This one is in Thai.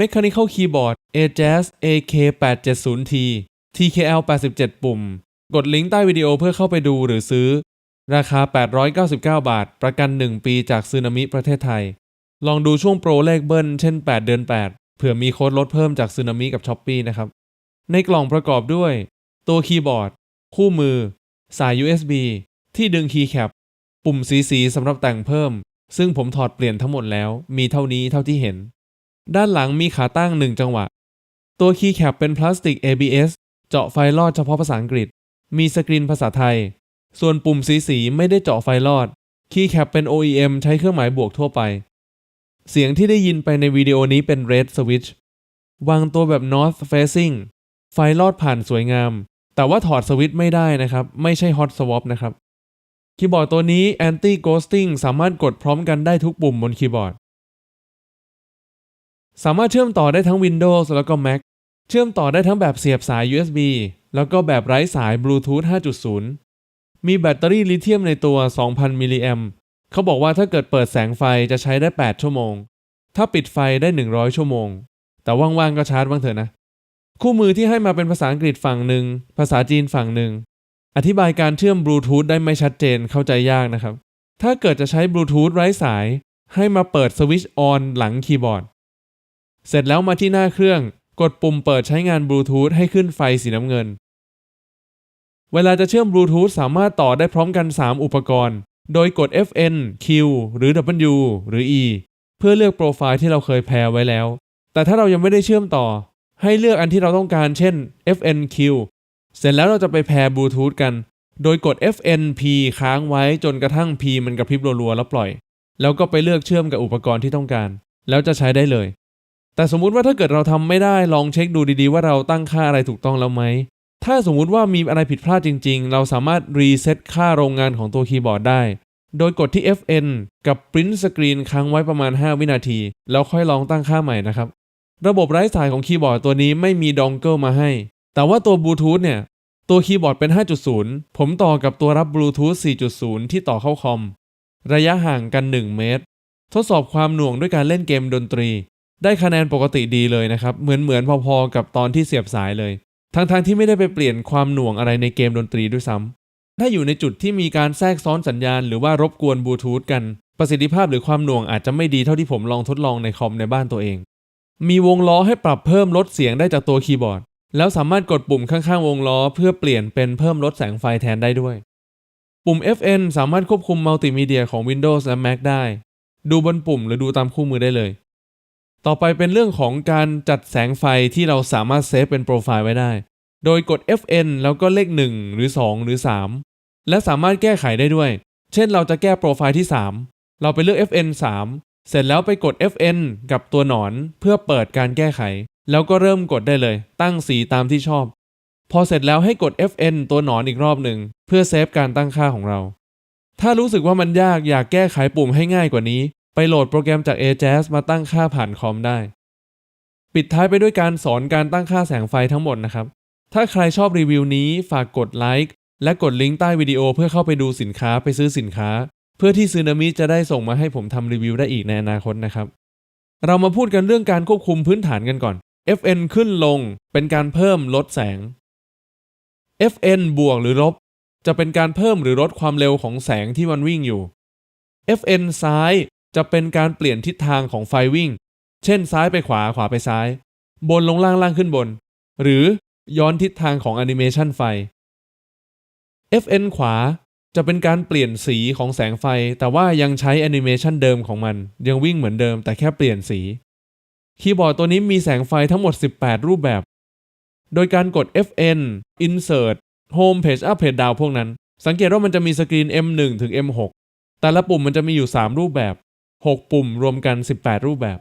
Mechanical Keyboard Ajas AK870T TKL 87 ปุ่ม กดลิงก์ใต้วิดีโอเพื่อเข้าไปดูหรือซื้อ ราคา 899 บาท ประกัน 1 ปีจากซึนามิประเทศไทย ลองดูช่วงโปรเลขเบิ้ลเช่น 8 เดือน 8 เผื่อมีโค้ดลดเพิ่มจากซึนามิกับช้อปปีนะครับ ในกล่องประกอบด้วย ตัวคีย์บอร์ด คู่มือ สาย USB ที่ดึงคีย์แคปปุ่มสีสีสำหรับแต่งเพิ่ม ซึ่งผมถอดเปลี่ยนทั้งหมดแล้ว มีเท่านี้เท่าที่เห็น ด้านหลังมีขาตั้ง 1 จังหวะ ตัวคีย์แคปเป็นพลาสติก ABS เจาะไฟลอดเฉพาะภาษาอังกฤษ มีสกรีนภาษาไทย ส่วนปุ่มสีสีไม่ได้เจาะไฟลอด คีย์แคปเป็น OEM ใช้เครื่องหมายบวกทั่วไป เสียงที่ได้ยินไปในวิดีโอนี้เป็น Red Switch วางตัวแบบ North Facing ไฟลอดผ่านสวยงาม แต่ว่าถอดสวิตช์ไม่ได้นะครับ ไม่ใช่ Hot Swap นะครับ คีย์บอร์ดตัวนี้ Anti Ghosting สามารถกดพร้อมกันได้ทุกปุ่มบนคีย์บอร์ด สามารถเชื่อมต่อได้ทั้ง Windows แล้วก็ Mac เชื่อมต่อได้ทั้งแบบเสียบสาย USB แล้วก็แบบไร้สาย Bluetooth 5.0 มีแบตเตอรี่ลิเธียมในตัว 2,000 มิลลิแอมเขาบอกว่าถ้าเกิดเปิดแสงไฟจะใช้ได้ 8 ชั่วโมง ถ้าปิดไฟได้ 100 ชั่วโมง แต่ว่างๆก็ชาร์จบ้างเถอะนะ คู่มือที่ให้มาเป็นภาษาอังกฤษฝั่งหนึ่ง ภาษาจีนฝั่งหนึ่ง อธิบายการเชื่อมบลูทูธได้ไม่ชัดเจนเข้าใจยากนะครับ ถ้าเกิดจะใช้บลูทูธไร้สาย ให้มาเปิดสวิตช์ออนหลังคีย์บอร์ด เสร็จแล้วมาที่หน้าเครื่อง กดปุ่มเปิดใช้งานบลูทูธให้ขึ้นไฟสีน้ำเงิน เวลาจะเชื่อมบลูทูธสามารถต่อได้พร้อมกัน 3 อุปกรณ์ โดยกด Fn Q หรือ W หรือ E เพื่อเลือกโปรไฟล์ที่เราเคยแพร์ไว้แล้ว แต่ถ้าเรายังไม่ได้เชื่อมต่อ ให้เลือกอันที่เราต้องการเช่น FNQ เสร็จแล้วเราจะไปแพร์บลูทูธกัน โดยกด FNP ค้างไว้จนกระทั่ง P มันกระพริบรัวๆแล้วปล่อย แล้วก็ไปเลือกเชื่อมกับอุปกรณ์ที่ต้องการ แล้วจะใช้ได้เลย แต่สมมุติว่าถ้าเกิดเราทำไม่ได้ลองเช็คดูดีๆ ว่าเราตั้งค่าอะไรถูกต้องแล้วไหม ถ้าสมมุติว่ามีอะไรผิดพลาดจริง ๆ เราสามารถรีเซ็ตค่าโรงงานของตัวคีย์บอร์ดได้ โดยกดที่ FN กับ Print Screen ค้างไว้ประมาณ 5 วินาที แล้วค่อยลองตั้งค่าใหม่นะครับ ระบบไร้สายของคีย์บอร์ดตัวนี้ไม่มีดองเกิลมาให้ แต่ว่าตัวบลูทูธเนี่ย ตัวคีย์บอร์ดเป็น 5.0 ผมต่อกับตัวรับบลูทูธ 4.0 ที่ต่อเข้าคอม ระยะห่างกัน 1 เมตร ทดสอบความหน่วงด้วยการเล่นเกมดนตรี ได้คะแนนปกติดีเลยนะครับ เหมือนเหมือนพอๆกับตอนที่เสียบสายเลย ทั้งๆทที่ไม่ได้ไปเปลี่ยนความหน่วงอะไรในเกมดนตรีด้วยซ้ำถ้าอยู่ในจุดที่มีการแทรกซ้อนสัญญาณ หรือว่ารบกวนบลูทูธกัน ประสิทธิภาพหรือความหน่วงอาจจะไม่ดีเท่าที่ผมลองทดลองในคอมในบ้านตัวเอง มีวงล้อให้ปรับเพิ่มลดเสียงได้จากตัวคีย์บอร์ด แล้วสามารถกดปุ่มข้างๆ วงล้อ เพื่อเปลี่ยนเป็นเพิ่มลดแสงไฟแทนได้ด้วย ปุ่ม FN สามารถควบคุมมัลติมีเดียของ Windows และ Mac ได้ ดูบนปุ่มหรือดูตามคู่มือได้เลย ต่อไปเป็นเรื่องของการจัดแสงไฟที่เราสามารถเซฟเป็นโปรไฟล์ไว้ได้ โดยกด FN แล้วก็เลข 1 หรือ 2 หรือ 3 และสามารถแก้ไขได้ด้วย เช่นเราจะแก้โปรไฟล์ที่ 3 เราไปเลือก FN 3 เสร็จแล้วไปกด FN กับตัวหนอนเพื่อเปิดการแก้ไข แล้วก็เริ่มกดได้เลย ตั้งสีตามที่ชอบ พอเสร็จแล้วให้กด FN ตัวหนอนอีกรอบหนึ่งเพื่อเซฟการตั้งค่าของเรา ถ้ารู้สึกว่ามันยากอยากแก้ไขปุ่มให้ง่ายกว่านี้ ไปโหลดโปรแกรมจาก Ajas มาตั้งค่าผ่านคอมได้ ปิดท้ายไปด้วยการสอนการตั้งค่าแสงไฟทั้งหมดนะครับ ถ้าใครชอบรีวิวนี้ฝากกดไลค์และกดลิงก์ใต้วิดีโอเพื่อเข้าไปดูสินค้าไปซื้อสินค้า เพื่อที่ซึนามิจะได้ส่งมาให้ผมทำรีวิวได้อีกในอนาคตนะครับ เรามาพูดกันเรื่องการควบคุมพื้นฐานกันก่อน FN ขึ้นลงเป็นการเพิ่มลดแสง FN บวกหรือลบ จะเป็นการเพิ่มหรือลดความเร็วของแสงที่มันวิ่งอยู่ FN ซ้าย จะเป็นการเปลี่ยนทิศทางของไฟวิ่ง เช่นซ้ายไปขวาขวาไปซ้าย บนลงล่างล่างขึ้นบน หรือย้อนทิศทางของแอนิเมชันไฟ FN ขวาจะเป็นการเปลี่ยนสีของแสงไฟ แต่ว่ายังใช้แอนิเมชันเดิมของมัน ยังวิ่งเหมือนเดิมแต่แค่เปลี่ยนสี คีย์บอร์ดตัวนี้มีแสงไฟทั้งหมด 18 รูปแบบ โดยการกด FN Insert Home Page Up Page Down พวกนั้น สังเกตว่ามันจะมีสกรีน M1 ถึง M6 แต่ละปุ่มมันจะมีอยู่ 3 รูปแบบ 6 ปุ่มรวมกัน 18 รูปแบบ